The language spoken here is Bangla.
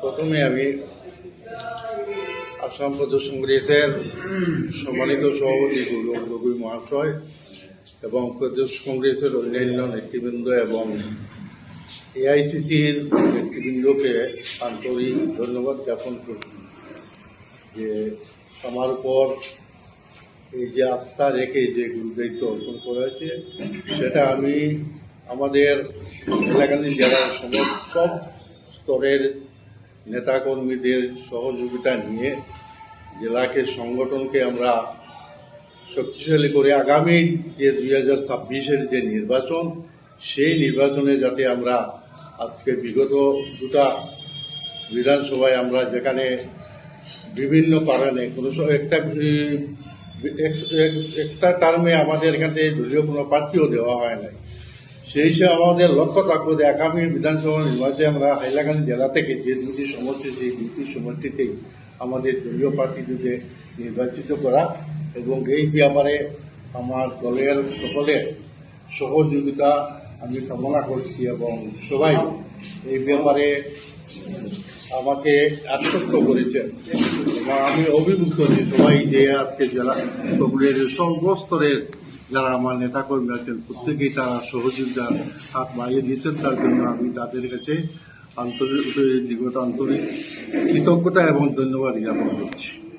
প্রথমে আমি আসাম প্রদেশ কংগ্রেসের সম্মানিত সভাপতি গৌরব গগৈ মহাশয় এবং প্রদেশ কংগ্রেসের অন্যান্য নেতৃবৃন্দ এবং এআইসিসির নেতৃবৃন্দকে আন্তরিক ধন্যবাদ জ্ঞাপন করছি যে আমার উপর এই যে আস্থা রেখে যে গুরুদায়িত্ব অর্পণ করা হয়েছে, সেটা আমি আমাদের এলাকানি জেলার সমস্ত স্তরের নেতাকর্মীদের সহযোগিতা নিয়ে জেলাকে, সংগঠনকে আমরা শক্তিশালী করে আগামী যে দুই হাজার ছাব্বিশের যে নির্বাচন, সেই নির্বাচনে যাতে আমরা আজকে বিগত দুটা বিধানসভায় আমরা যেখানে বিভিন্ন কারণে কোনো একটা একটা টার্মে আমাদের এখান থেকে দলীয় কোনো প্রার্থীও দেওয়া হয় নাই। সেই হিসেবে আমাদের লক্ষ্য থাকব যে আগামী বিধানসভা নির্বাচনে আমরা হাইলাকান্দি জেলা থেকে যে দুটি সমষ্টি, সেই দুটি সমষ্টিতেই আমাদের দলীয় প্রার্থীদেরকে নির্বাচিত করা এবং এই ব্যাপারে আমার দলের সকলের সহযোগিতা আমি কামনা করছি এবং সবাই এই ব্যাপারে আমাকে আশ্বস্ত করেছেন এবং আমি অভিভূত যে সবাই যে আজকে জেলা সর্বস্তরের যারা আমার নেতাকর্মী আছেন, প্রত্যেকেই তারা সহযোগিতার হাত বাড়িয়ে দিয়েছেন, তার জন্য আমি তাদের কাছে আন্তরিক আন্তরিক কৃতজ্ঞতা এবং ধন্যবাদ জ্ঞাপন করছি।